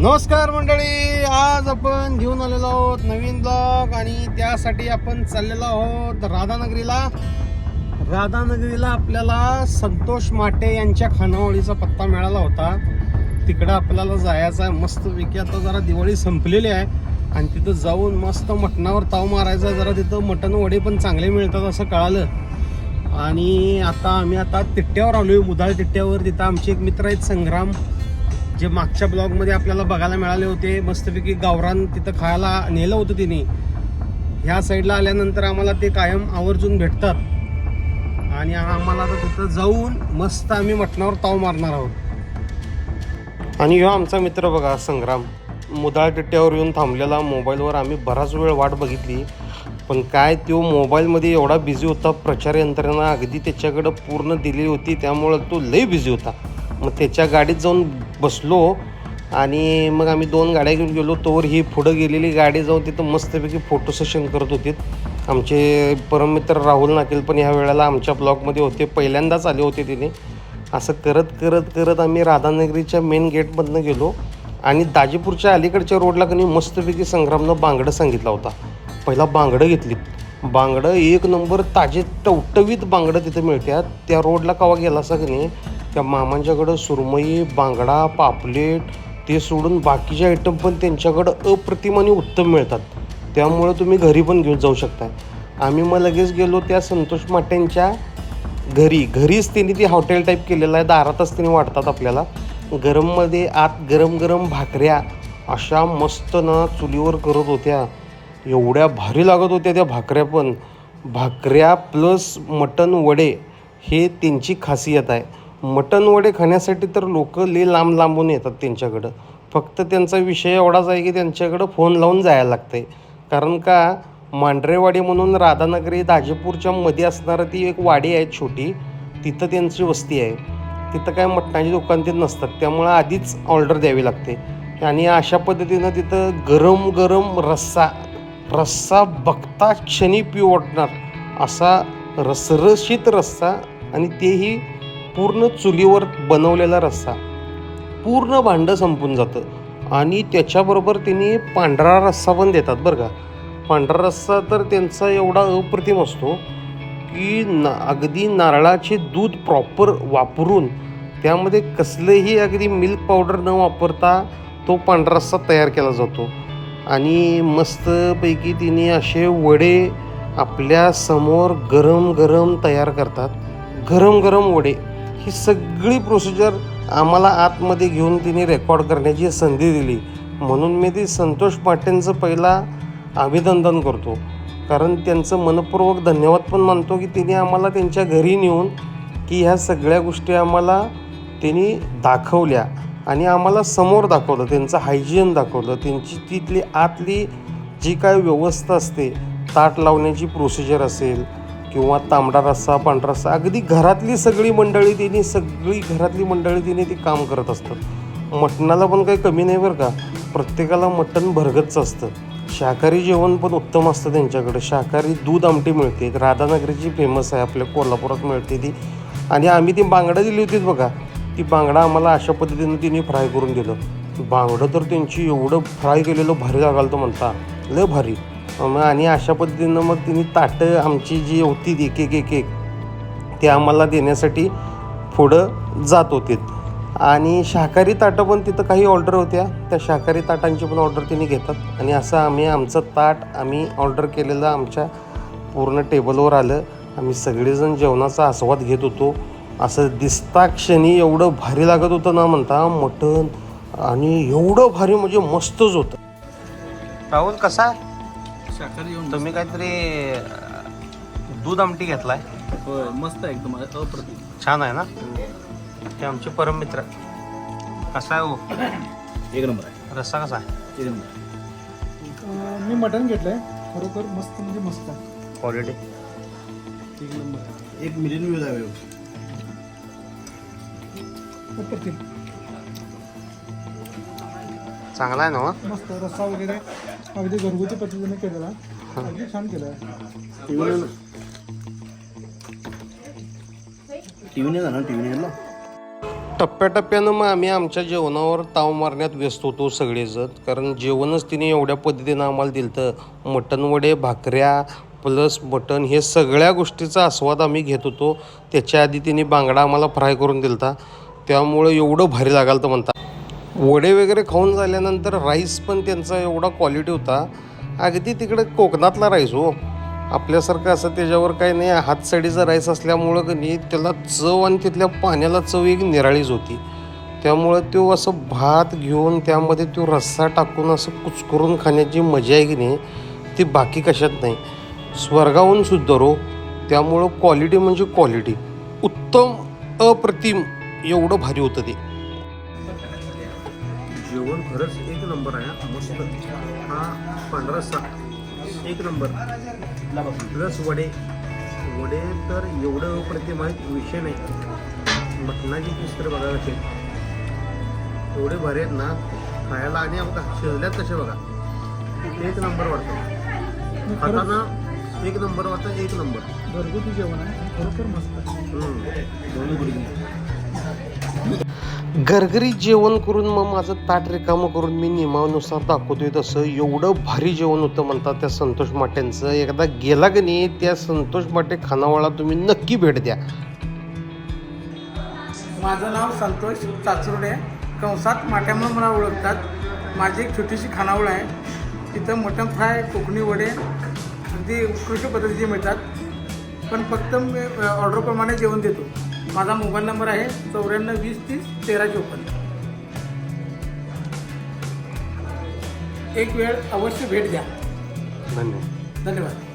नमस्कार मंडळी आज आपण घेऊन आलेलो आहोत नवीन ब्लॉग आणि त्यासाठी आपण चाललेलो आहोत राधानगरीला. राधानगरीला आपल्याला संतोष माटे यांच्या खानावळीचा पत्ता मिळाला होता. तिकडं आपल्याला जायचं आहे. मस्तपैकी आता जरा दिवाळी संपलेली आहे आणि तिथं जाऊन मस्त मटणावर ताव मारायचा जरा तिथं मटण वडे पण चांगले मिळतात असं कळालं. आणि आता आम्ही आता तिट्ट्यावर आहे मुदाळ तिट्ट्यावर तिथं आमचे एक मित्र आहेत संग्राम. जे मागच्या ब्लॉगमध्ये आपल्याला बघायला मिळाले होते मस्तपैकी गावरान तिथं खायला नेलं होतं तिने. ह्या साईडला आल्यानंतर आम्हाला ते कायम आवर्जून भेटतात. आणि आम्हाला आता तिथं जाऊन मस्त आम्ही मटणावर ताव मारणार आहोत. आणि ह्यो आमचा मित्र बघा संग्राम. मुदाळ टिट्ट्यावर येऊन थांबलेला. मोबाईलवर आम्ही बराच वेळ वाट बघितली. पण काय तो मोबाईलमध्ये एवढा बिझी होता प्रचार यंत्रणा अगदी त्याच्याकडं पूर्ण दिली होती त्यामुळं तो लई बिझी होता. मग त्याच्या गाडीत जाऊन बसलो आणि मग आम्ही दोन गाड्या घेऊन गेलो. तोवर ही पुढं गेलेली गाडी जाऊन तिथं मस्तपैकी फोटो सेशन करत होते. आमचे परममित्र राहुल नाकेल पण ह्या वेळेला आमच्या ब्लॉगमध्ये होते. पहिल्यांदाच आले होते तिने. असं करत करत करत आम्ही राधानगरीच्या मेन गेटमधनं गेलो. आणि दाजीपूरच्या अलीकडच्या रोडला कनी मस्तपैकी संग्रामनं बांगडं सांगितला होता. पहिला बांगडं घेतली. बांगडं एक नंबर ताजे टवटवीत बांगडं तिथं मिळतात त्या रोडला कवा गेला असा की नाही त्या मामांच्याकडं सुरमई बांगडा पापलेट ते सोडून बाकीचे आयटम पण त्यांच्याकडं अप्रतिम आणि उत्तम मिळतात. त्यामुळं तुम्ही घरी पण घेऊन जाऊ शकता आम्ही मग लगेच गेलो त्या संतोष माट्यांच्या घरी. घरीच त्यांनी ती हॉटेल टाईप केलेलं आहे. दारातच त्यांनी वाटतात आपल्याला. गरममध्ये आत गरम गरम भाकऱ्या अशा मस्त ना चुलीवर करत होत्या. एवढ्या भारी लागत होत्या त्या भाकऱ्या पण. भाकऱ्या प्लस मटण वडे हे त्यांची खासियत आहे. मटन वडे खाण्यासाठी तर लोक ले लांब लांबून येतात त्यांच्याकडं. फक्त त्यांचा विषय एवढाच आहे की त्यांच्याकडं फोन लावून जायला लागते कारण का मांढरेवाडी म्हणून राधानगरी दाजेपूरच्या मध्ये असणारं ती एक वाडी आहे छोटी. तिथं त्यांची वस्ती आहे. तिथं काय मटणाची दुकान ते नसतात. त्यामुळं आधीच ऑर्डर द्यावी लागते. आणि अशा पद्धतीनं तिथं गरम गरम रस्सा रस्सा बघता क्षणी पिवटणार असा रसरशीत रस्सा आणि तेही पूर्ण चुलीवर बनवलेला रस्सा. पूर्ण भांडं संपून जातं. आणि त्याच्याबरोबर त्यांनी पांढरा रस्सा पण देतात बरं का. पांढरा रस्सा तर त्यांचा एवढा अप्रतिम असतो की ना अगदी नारळाचे दूध प्रॉपर वापरून त्यामध्ये कसलंही अगदी मिल्क पावडर न वापरता तो पांढरा रस्सा तयार केला जातो. आणि मस्तपैकी तिने असे वडे आपल्यासमोर गरम गरम तयार करतात. गरम गरम वडे. ही सगळी प्रोसिजर आम्हाला आतमध्ये घेऊन तिने रेकॉर्ड करण्याची संधी दिली. म्हणून मी ती संतोष पाटेंचं पहिला अभिनंदन करतो. कारण त्यांचं मनपूर्वक धन्यवाद पण मानतो की तिने आम्हाला त्यांच्या घरी नेऊन की ह्या सगळ्या गोष्टी आम्हाला त्यांनी दाखवल्या आणि आम्हाला समोर दाखवलं त्यांचं हायजिन दाखवलं. त्यांची तिथली आतली जी काय व्यवस्था असते ताट लावण्याची प्रोसिजर असेल किंवा तांबडा रस्सा पांढरा रस्सा अगदी घरातली सगळी मंडळी तिने सगळी घरातली मंडळी तिने ती काम करत असतात. मटणाला पण काही कमी नाही बरं का? प्रत्येकाला मटण भरगतच असतं. शाकाहारी जेवण पण उत्तम असतं त्यांच्याकडे. शाकाहारी दूध आमटी मिळते. एक राधानगरीची फेमस आहे आपल्या कोल्हापुरात मिळते ती. आणि आम्ही ती बांगडं दिली होतीच बघा. ती बांगडा आम्हाला अशा पद्धतीनं तिने फ्राय करून दिलं. बांगडं तर त्यांची एवढं फ्राय केलेलं भारी लागाल तर म्हणता. लय भारी. मग आणि अशा पद्धतीनं मग तिने ताटं आमची जी होती ती एक एक एक एक ते आम्हाला देण्यासाठी पुढं जात होते. आणि शाकाहारी ताटं पण तिथं काही ऑर्डर होत्या. त्या शाकाहारी ताटांची पण ऑर्डर तिने घेतात. आणि असं आम्ही आमचं ताट आम्ही ऑर्डर केलेलं आमच्या पूर्ण टेबलवर आलं. आम्ही सगळेजण जेवणाचा आस्वाद घेत होतो. असं दिसता क्षणी एवढं भारी लागत होतं ना म्हणता मटण आणि एवढं भारी म्हणजे मस्तच होतं. राहुल कसा? आहे शाकाहारी येऊन तुम्ही काहीतरी दूध आमटी घेतलाय. होय मस्त आहे एकदम अप्रतिम. छान आहे ना? ते आमचे परम मित्र कसा आहे हो? एक नंबर आहे. रस्सा कसा आहे? एक नंबर आहे. अं, मी मटण घेतलंय. खरोखर मस्त म्हणजे मस्त आहे. क्वालिटी एक नंबर आहे. एक मिलियन व्ह्यूज आहे व्यवस्थित. अप्रतिम. चांगला आहे ना? मस्त रस्सा वगैरे. अगदी घरगुती पद्धतीने केलेला. अगदी छान केलं टप्प्याटप्प्यानं मग आम्ही आमच्या जेवणावर ताव मारण्यात व्यस्त होतो सगळेजण. कारण जेवणच तिने एवढ्या पद्धतीनं आम्हाला दिलं तर मटण वडे भाकऱ्या प्लस मटण हे सगळ्या गोष्टीचा आस्वाद आम्ही घेत होतो. त्याच्या आधी तिने बांगडा आम्हाला फ्राय करून दिलता. त्यामुळं एवढं भारी लागाल तर म्हणता. वडे वगैरे खाऊन झाल्यानंतर राईस पण त्यांचा एवढा क्वालिटी होता. अगदी तिकडे कोकणातला राईस हो. आपल्यासारखं असं त्याच्यावर काही नाही हातसाडीचा राईस असल्यामुळं की नाही त्याला चव आणि तिथल्या पाण्याला चव एक निराळीच होती. त्यामुळं तो असं भात घेऊन त्यामध्ये तो रस्सा टाकून असं कुचकरून खाण्याची मजा आहे की नाही ती बाकी कशात नाही. स्वर्गाहून सुद्धा रो. त्यामुळं क्वालिटी म्हणजे क्वालिटी उत्तम अप्रतिम एवढं भारी होतं ते. जेवण खरंच एक नंबर आहे मस्त. हा पांढरा सा एक नंबर. प्लस वडे. वडे तर एवढं प्रतिम विषय नाही. मटणाची पीस तर बघा कसे एवढे भारी आहेत ना खायला आणि बघा शिजल्यात कसे बघा. एक नंबर वाटतं. खाताना एक नंबर वाटतं एक नंबर. घरगुती जेवण आहे खरोखर मस्त. दोन्ही घरघरी जेवण करून मग माझं ताट रिकामं करून मी नियमानुसार दाखवतोय तसं. एवढं भारी जेवण होतं म्हणतात त्या संतोष माट्यांचं एकदा गेला की नाही त्या संतोष माटे खानावळा तुम्ही नक्की भेट द्या. माझं नाव संतोष चाचुर्डे. कंसात माट्यामुळे मला ओळखतात. माझी एक छोटीशी खानावळ आहे. तिथं मटण फ्राय कोकणी वडे अगदी उत्कृष्ट पद्धतीचे मिळतात. पण फक्त मी ऑर्डरप्रमाणे जेवण देतो. माझा मोबाईल नंबर आहे चौऱ्याण्णव वीस तीस तेरा चोपन्न. एक वेळ अवश्य भेट द्या. धन्यवाद. धन्यवाद.